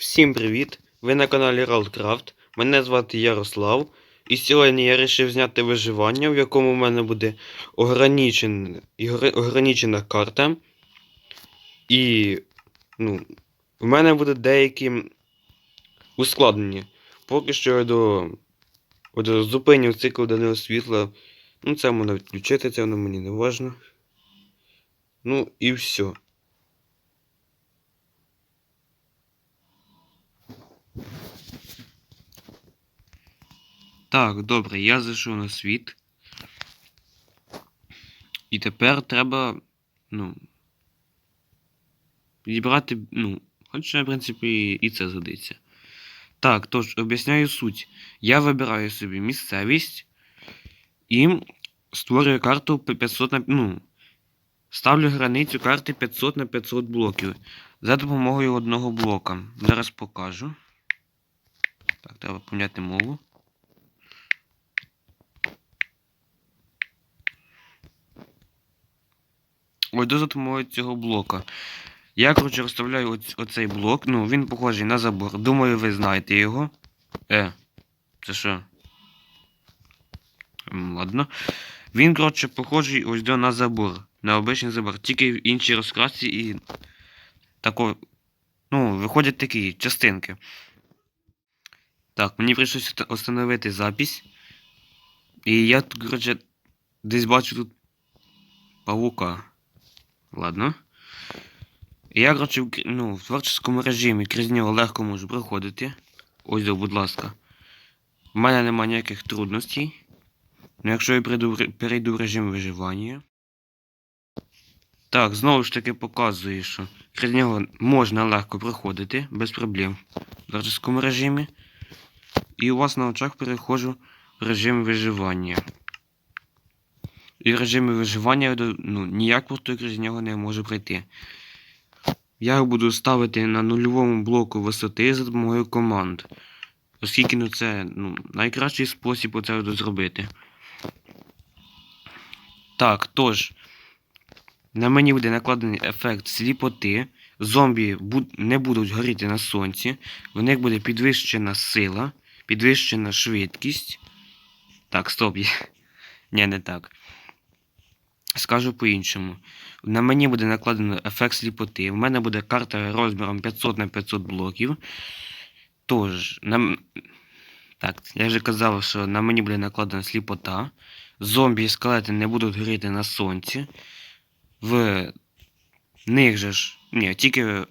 Всім привіт! Ви на каналі Ралдкрафт. Мене звати Ярослав. І сьогодні я вирішив зняти виживання, в якому в мене буде ограничен, ограничена карта. І ну, в мене буде деякі ускладнення. Поки що я до, до зупинів цикл даного світла. Ну, це можна відключити, це воно мені не важно. Ну і все. Так, добре, я зайшов на світ. І тепер треба, ну. Підібрати, ну, хоча, в принципі, і це згодиться. Так, тож, об'ясняю суть. Я вибираю собі місцевість і створюю карту 500 на. Ну, ставлю границю карти 500 на 500 блоків за допомогою одного блока. Зараз покажу. Так, треба поміняти мову. Ось до допомогою цього блока. Я, коротше, розставляю оць- оцей блок. Ну, він похожий на забор. Думаю, ви знаєте його. Е, це що? Ладно. Він, коротше, похожий ось до на забор. На обичний забор. Тільки в іншій розкрасці і. Тако. Ну, виходять такі частинки. Так, мені прийшлося встановити запись. І я тут, коротше, десь бачу тут павука. Ладно. Я, коротше, ну, в творчому режимі крізь нього легко можу проходити. Ось, будь ласка. У мене немає ніяких трудностей. Ну, якщо я перейду, перейду в режим виживання. Так, знову ж таки показує, що крізь нього можна легко проходити, без проблем. В творчому режимі. І у вас на очах переходжу в режим виживання. І в режимі виживання ну, ніяк крізь нього не можу пройти. Я його буду ставити на нульовому блоку висоти за допомогою команд. Оскільки ну, це ну, найкращий спосіб оце зробити. Так, тож, на мені буде накладений ефект сліпоти. Зомбі не будуть горіти на сонці. В них буде підвищена сила, підвищена швидкість. Так, стоп. Ні, не так. Скажу по-іншому. На мені буде накладено ефект сліпоти. В мене буде карта розміром 500 на 500 блоків. Тож, на... так, я вже казав, що на мені буде накладена сліпота. Зомбі і скелети не будуть горіти на сонці. В них же ж. Ні, тільки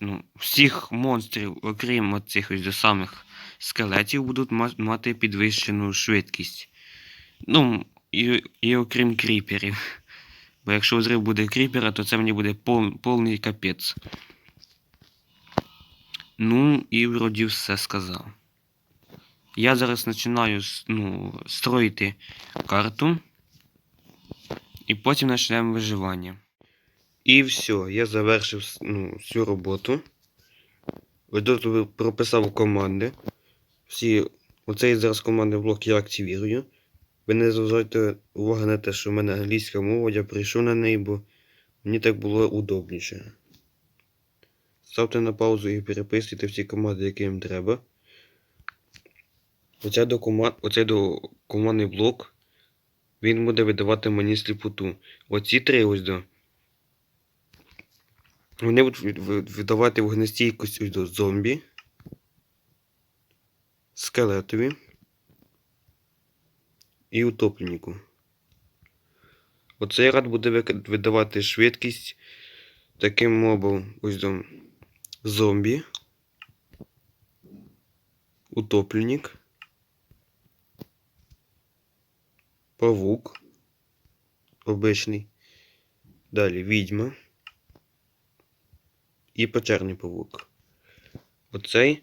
ну, всіх монстрів, окрім оцих самих скелетів, будуть мати підвищену швидкість. Ну, і, і окрім кріперів. Бо якщо взрив буде кріпера, то це мені буде пов, повний капець. Ну, і вроді все сказав. Я зараз починаю ну, строїти карту. І потім почнемо виживання. І все, я завершив ну, всю роботу. Ось тут прописав команди. Всі, оцей зараз командний блок я активірую. Ви не зважайте увагу на те, що в мене англійська мова, я прийшов на неї, бо мені так було удобніше. Ставте на паузу і переписуйте всі команди, які їм треба. Оцей, до. Оцей до командний блок він буде видавати мені сліпоту. Оці три ось до. Вони будуть видавати вогнестійкость ось до зомбі, скелетові і утопленнику. Оцей рад буде видавати швидкість таким мобом ось до зомбі, утопленник, павук, обичний, далі відьма. І печерний павук. Оцей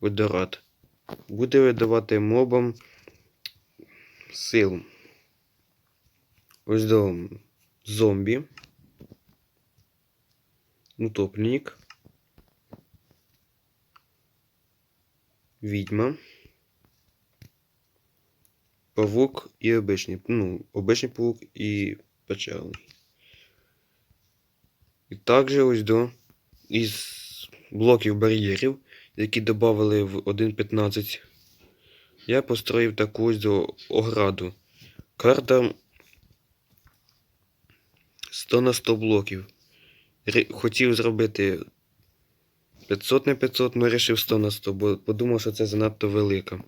водорад буде видавати мобам сил. Ось до зомбі. Утопленник. Відьма. Павук і обичний. Ну, обичний павук і печерний. І також ось до із блоків бар'єрів які додали в 1.15, я построїв таку ограду. Карта 100 на 100 блоків. Хотів зробити 500 на 500, але вирішив 100 на 100, бо подумав, що це занадто велика.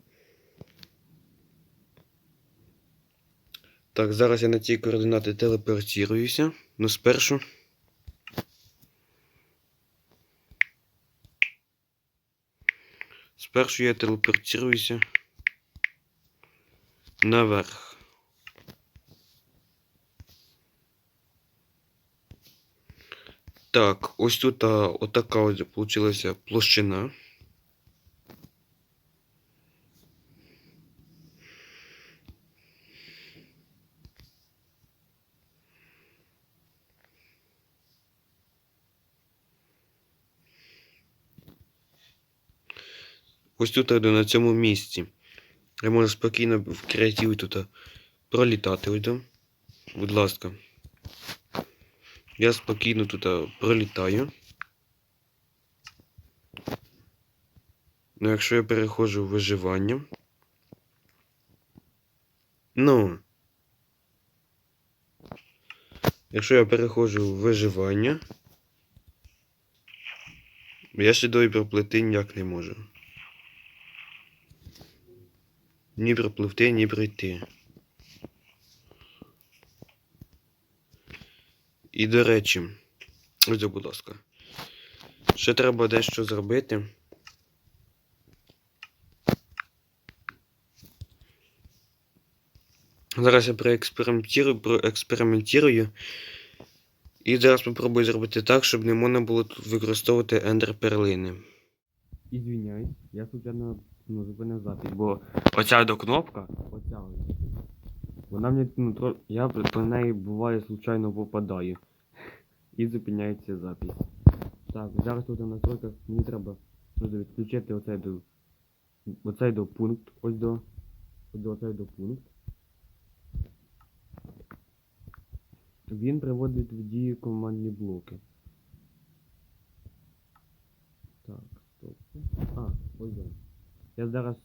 Так, зараз я на ці координати телепортируюся. Ну, спершу. Спершу я телепортируюся наверх. Так, ось тут а, отака ось получилася площина. Ось тут на цьому місці. Я можу спокійно в креативі тут пролітати. Ось. Будь ласка. Я спокійно тут пролітаю. Ну, якщо я переходжу в виживання. Ну. Якщо я переходжу в виживання. Я слідові проплити ніяк не можу. Ні пропливти, ні пройти. І до речі, ось, будь ласка. Ще треба дещо зробити. Зараз я проекспериментирую, проекспериментирую. І зараз спробую зробити так, щоб не можна було тут використовувати ендер перлини. Ізвиняюсь, я случайно ну, зупинив запись, бо оця до кнопка, оця. Вона мені ну, тро... я по неї буває случайно попадаю. І зупиняється запись. Так, зараз тут на настройках мені треба ну, відключити оцей до. Оцей до пункт. Ось до. Ось до оцей до пункт. Він приводить в дію командні блоки. Так, стоп. А. Я зараз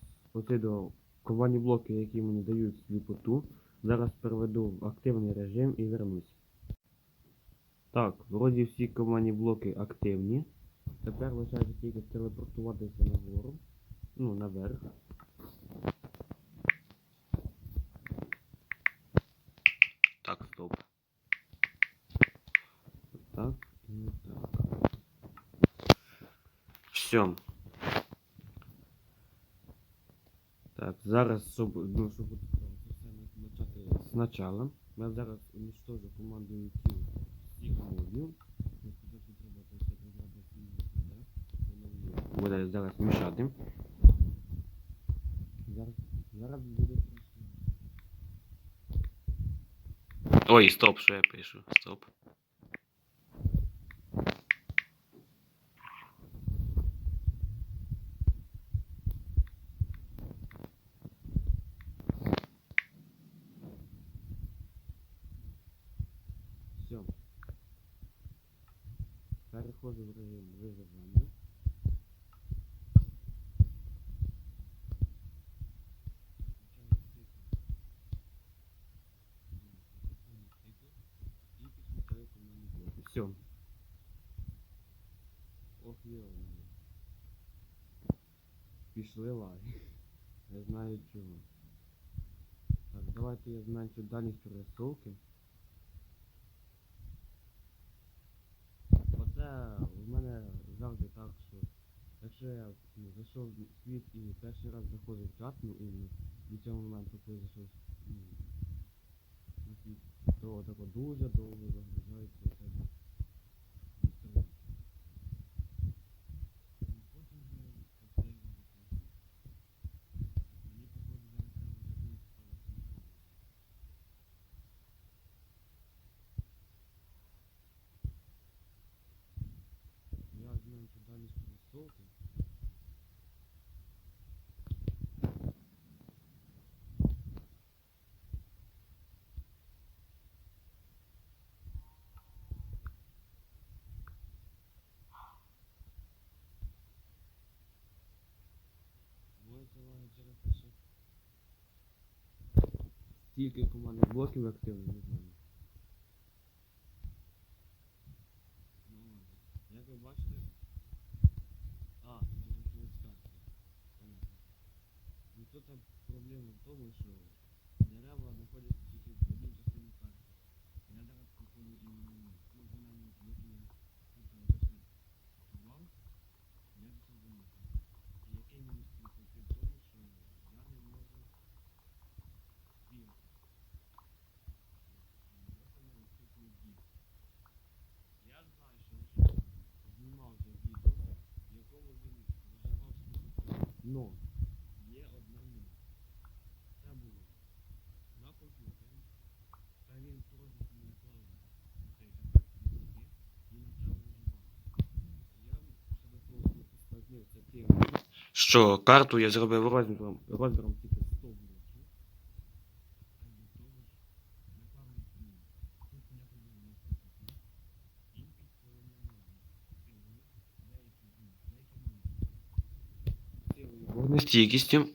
до командні блоки, які мені дають сліпоту, зараз переведу в активний режим і вернусь. Так, вроді всі командні блоки активні. Тепер лишається тільки телепортуватися нагору. Ну, наверх. Так, стоп. Так і так. Все. Так, зараз, щоб, ну, щоб почати спочатку, я зараз уничтожу командою тіл всіх модів. Спочатку треба все програти Буде зараз мішати. Зараз, зараз буде просто. Ой, стоп, що я пишу? Стоп. Все. Переходжу в режим виживання. Все. Ох, йо. Пішли лаги. Знаю чого. Так, давайте я зменшу дальність пересилки. Оце в мене завжди так, що якщо я ну, зайшов в світ і перший раз заходив в чат, ну іменно від цього моменту, коли зайшов на світ, то тако дуже довго загружається у тебе інструмент. І потім вже оце його виходить. Мені походу зараз треба вже буде ставити. Я зменшу дальність пересилки. Через те, що стільки командних блоків активно, не знаю. Ну. Як ви бачите. А, тут уже карти. Ну тут проблема в тому, що дерева знаходяться тільки в іменно, ну обичний вам, я це замітив. І Но є одна но. Це було на комп'ютері, та він просто не наклав цей ефект сліпоти і почав виживати. Я ще до того ускладнив це тим, що карту я зробив розміром, розміром тільки Силою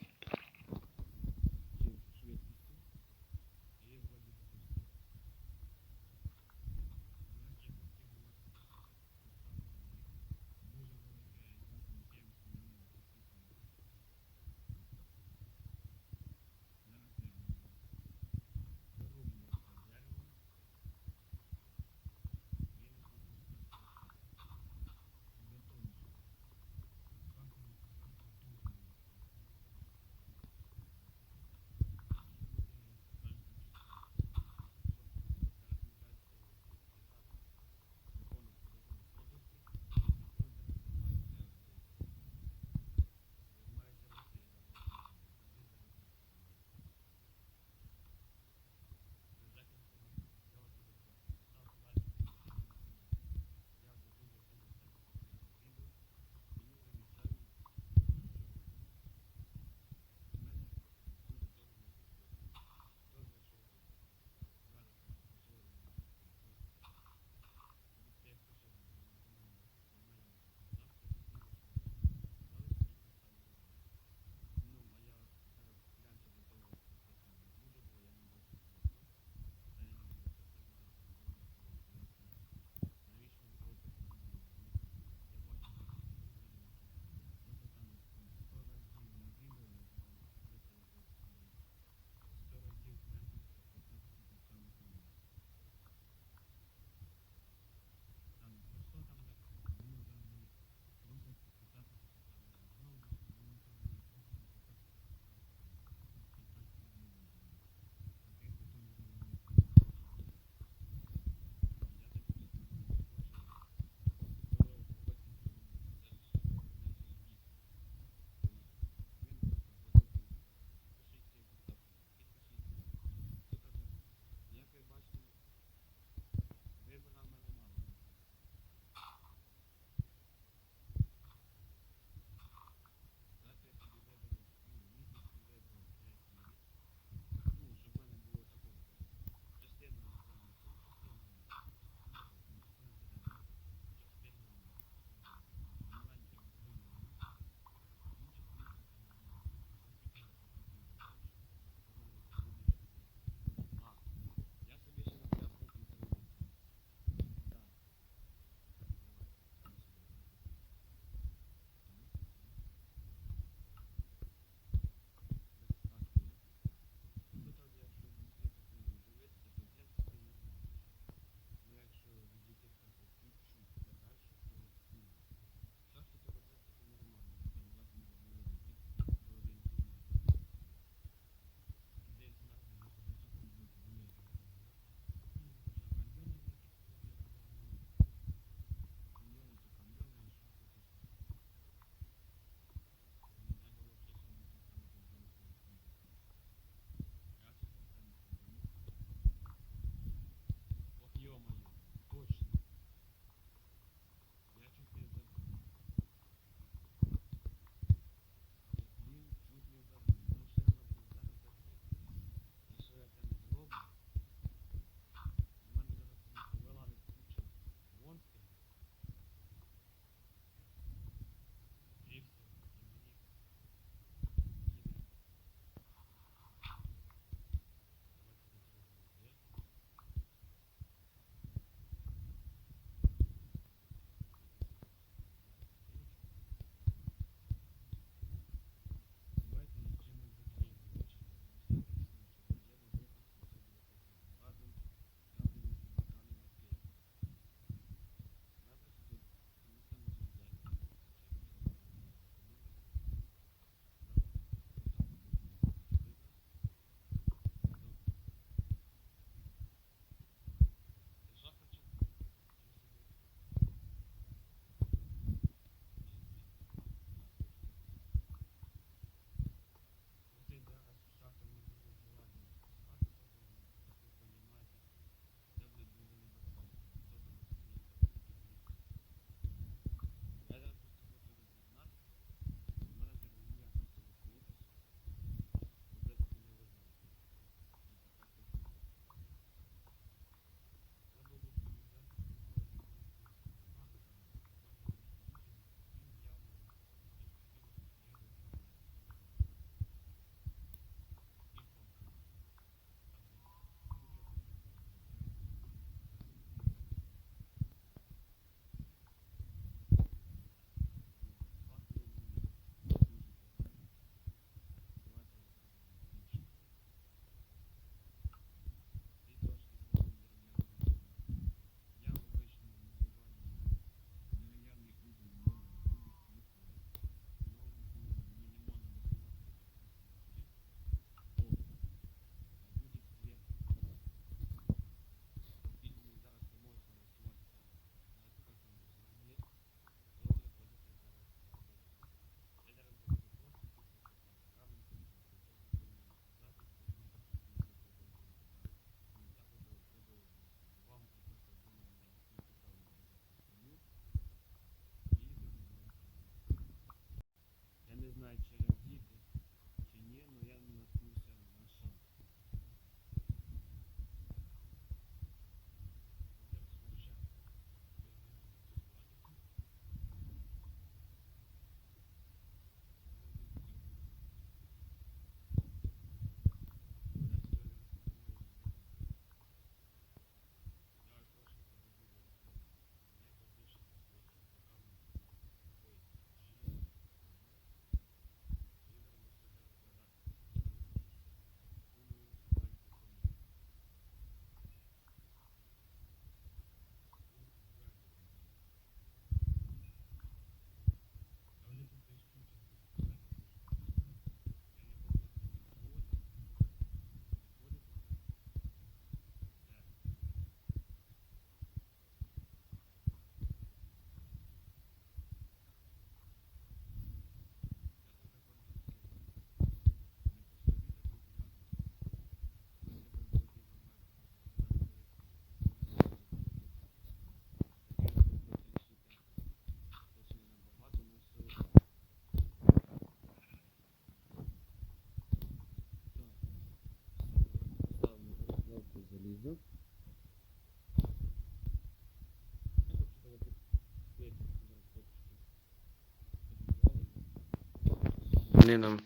вони нам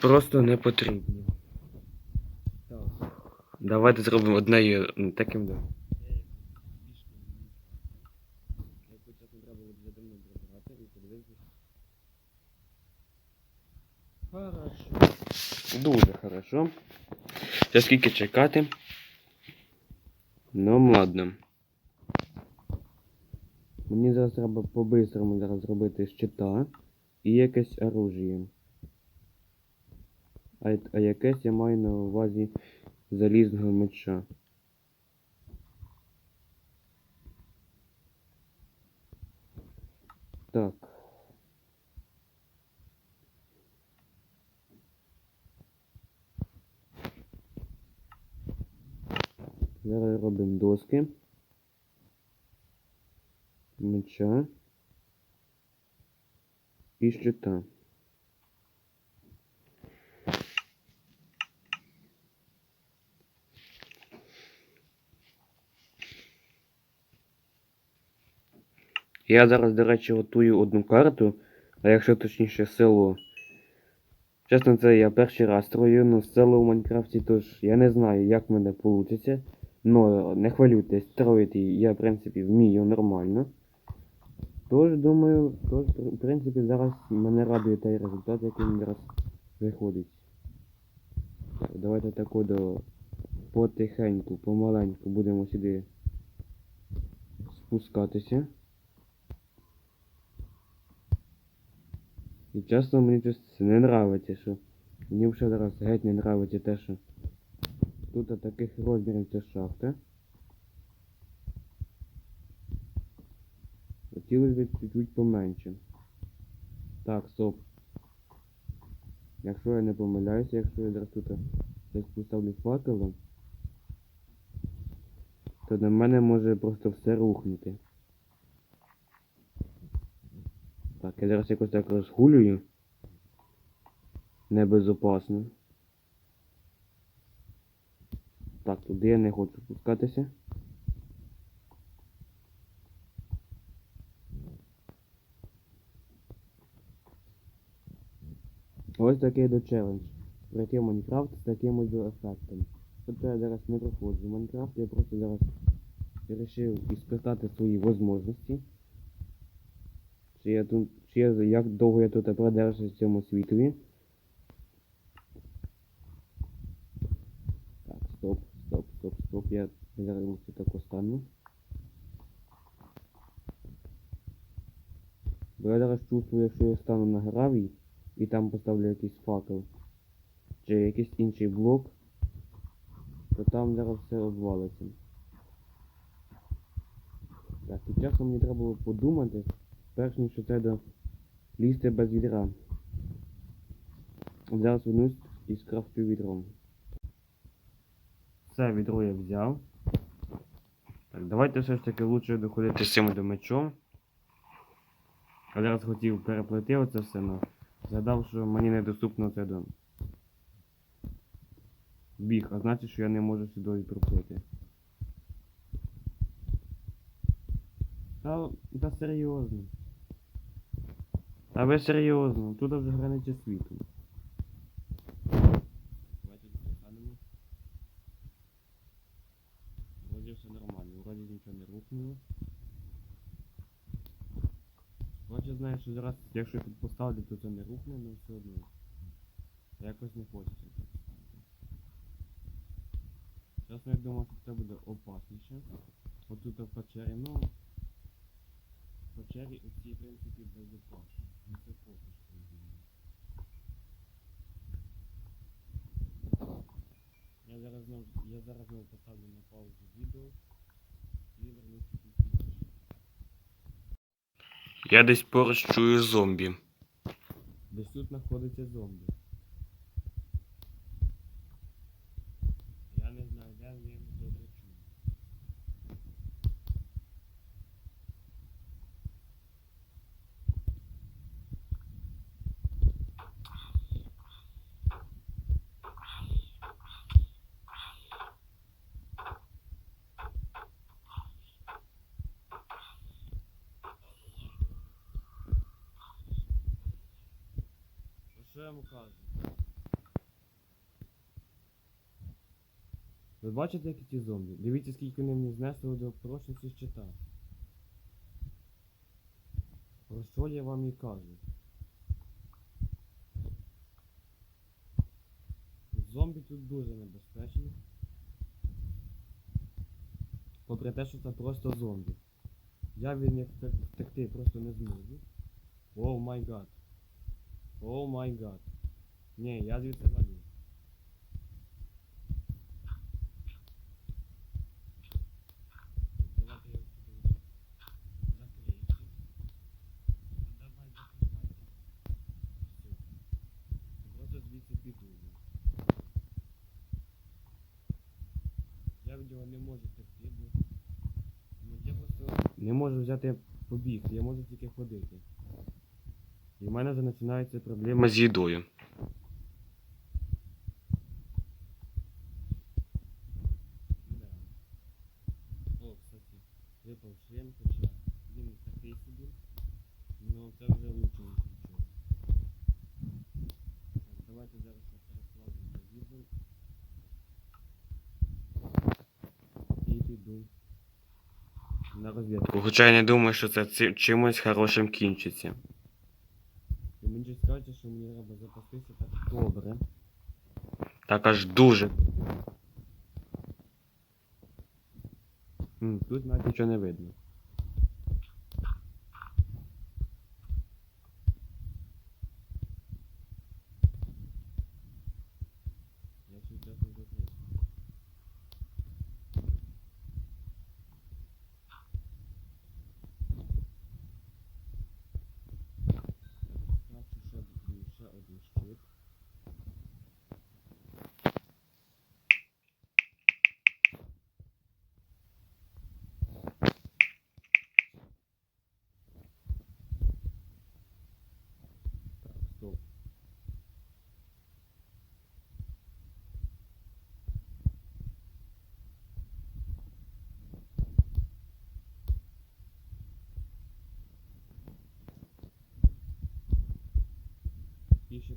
просто не потрібні. Давайте зробимо однею м, таким до. Хорошо. Дуже хорошо. Зараз скільки чекати? Ну ладно. Мені зараз треба по-бистрому зараз зробити щита і якесь оружие. А, а якесь я маю на увазі залізного меча. Так. Зараз робимо доски. Меча. І щита. Я зараз, до речі, готую одну карту, а якщо точніше село. Чесно, це я перший раз строю, ну село в Майнкрафті, тож я не знаю, як в мене вийде. Ну, не хвилюйтесь, строїти я, в принципі, вмію нормально. Тож, думаю, тож, в принципі, зараз мене радує той результат, який мені зараз виходить. Так, давайте тако до потихеньку, помаленьку будемо сюди спускатися. І чесно мені щось не нравиться, що мені вже зараз геть не нравиться те, що тут таких розмірів ця шахта. Хотілося б чуть-чуть поменше. Так, стоп. Якщо я не помиляюся, якщо я зараз тут десь поставлю факелом, то на мене може просто все рухнути. Так, я зараз якось так розгулюю. Небезопасно. Так, туди я не хочу спускатися. Ось такий до челендж. Пройти Майнкрафт з таким ефектом. Тобто я зараз не проходжу Майнкрафт, я просто зараз вирішив іспитати свої можливості. Чи я тут, чи я, як довго я тут продержусь в цьому світові. Так, стоп, стоп, стоп, стоп. Я зараз лучше так остану. Бо я зараз чувствую, якщо я стану на гравій і там поставлю якийсь факел чи якийсь інший блок, то там зараз все обвалиться. Так, і часом мені треба було подумати, перш ніж що треба лізти без відра. Зараз вернусь і скрафтую відром. Це відро я взяв. Так, давайте все ж таки лучше доходити з цим до мечом. Я зараз хотів переплити оце все, але згадав, що мені недоступно це до біг, а значить, що я не можу сюди проплити. Та, та серйозно. Та ви серйозно, тут вже границя світу. Давайте достанемо. Вроді все нормально, вроді нічого не рухнуло. Хоча знаю, що зараз, якщо я тут поставлю, то це не рухне, але все одно. Якось не хочеться це поставити. Чесно, я думав, що це буде опасніше. От тут в печері, ну... В печері оці, в принципі, безопасно. Ну це поки що я зараз знову, зараз поставлю на паузу відео і вернуся. Я десь поруч чую зомбі. Десь тут знаходиться зомбі. Вам кажу? Ви бачите, які ті зомбі? Дивіться, скільки вони мені знесли до прочності щита. Про що я вам і кажу? Зомбі тут дуже небезпечні. Попри те, що це просто зомбі. Я від них втекти просто не зможу. Оу май гад. Оу май гад. Ні, я звідси валю. Я від нього не можу ну, я просто не можу взяти побігти, я можу тільки ходити. І в мене вже починається проблема з їдою. О, кстати, випав шлем, хоча він такий собі. Ну це вже лучше, ніж нічого. Так, давайте зараз я телевізор. І піду на розвідку. Хоча я не думаю, що це чимось хорошим кінчиться. І же скаже, що мені треба запастися так добре. Так аж дуже. Тут навіть нічого не видно. Я щось чесно закрив. Скрафчу ще, один- ще один щит. Так, стоп. І ще.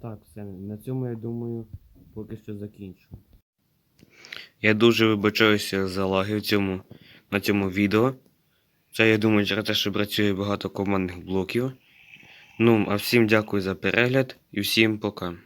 Так, все, на цьому я думаю, поки що закінчу. Я дуже вибачаюся за лаги в цьому, на цьому відео. Це я думаю через те, що працює багато командних блоків. Ну, а всім дякую за перегляд і всім пока.